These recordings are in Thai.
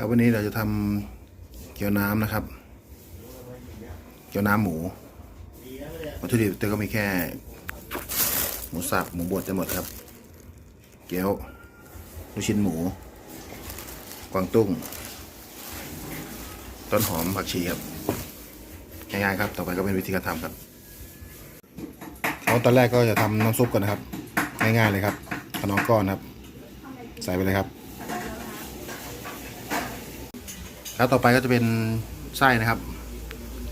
ครับวันนี้เราจะทำเกี๊ยวน้ำนะครับ เกี๊ยวน้ำหมูวัตถุดิบก็มีแค่ หมูสับหมูบดจะหมดครับ เกี๊ยวลูกชิ้นหมู กวางตุ้ง ต้นหอมผักชีครับง่ายๆครับ ต่อไปก็เป็นวิธีการทำครับเอาตอนแรกก็จะทำน้ำซุปก่อนนะครับ ง่ายๆเลยครับขนมก้อนครับ ใส่ไปเลยครับ แล้วต่อไปก็จะเป็นไส้นะครับ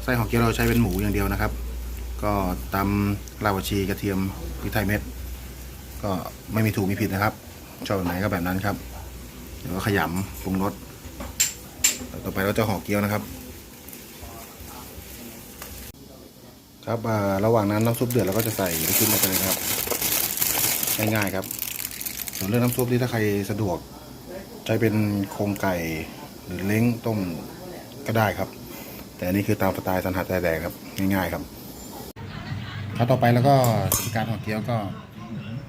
ไส้ของเกี๊ยวเราใช้เป็นหมูอย่างเดียวนะครับ ก็ตำรากผักชีกระเทียมพริกไทยเม็ด ก็ไม่มีถูกมีผิดนะครับ ชอบแบบไหนก็แบบนั้นครับเดี๋ยวก็ขยำปรุงรสต่อไปเราจะห่อเกี๊ยวนะครับ ครับอ่าระหว่างนั้นน้ำซุปเดือดเราก็จะใส่ลูกชิ้นลงไปเลยครับง่ายๆครับ ส่วนเรื่องน้ำซุปที่ถ้าใครสะดวก ใช้เป็นโครงไก่ หรือเล้งต้มก็ได้ครับ แต่อันนี้คือตามสไตล์สันหัดแต่แดงครับง่ายๆครับแล้วต่อไปแล้วก็การห่อเกี๊ยวก็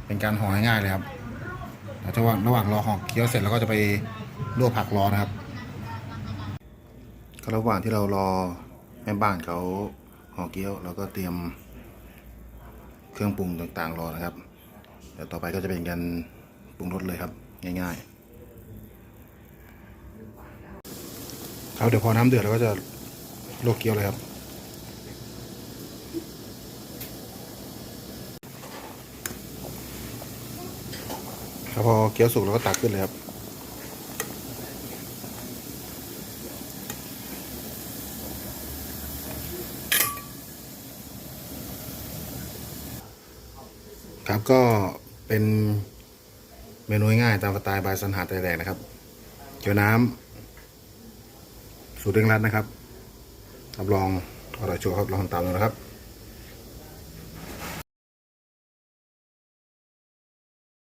เป็นการห่อง่ายๆเลยครับแล้วระหว่างระหว่างรอห่อเกี๊ยวเสร็จเราก็จะไปลวกผักรอนะครับก็ระหว่างที่เรารอแม่บ้านเขาห่อเกี๊ยวเราก็เตรียมเครื่องปรุงต่างๆรอนะครับเดี๋ยวต่อไปก็จะเป็นการปรุงรสเลยครับ ง่ายๆ ครับเดี๋ยวพอน้ำเดือดเราก็จะลวกเกี๊ยวเลยครับ ครับพอเกี๊ยวสุกเราก็ตักขึ้นเลยครับครับก็เป็นเมนูง่ายตามสไตล์บายสันหาไตแดงนะครับ เกี๊ยวน้ำ สูตรเร่งรัดนะครับรับรองอร่อยชัวร์ครับลองทำตามดูนะครับ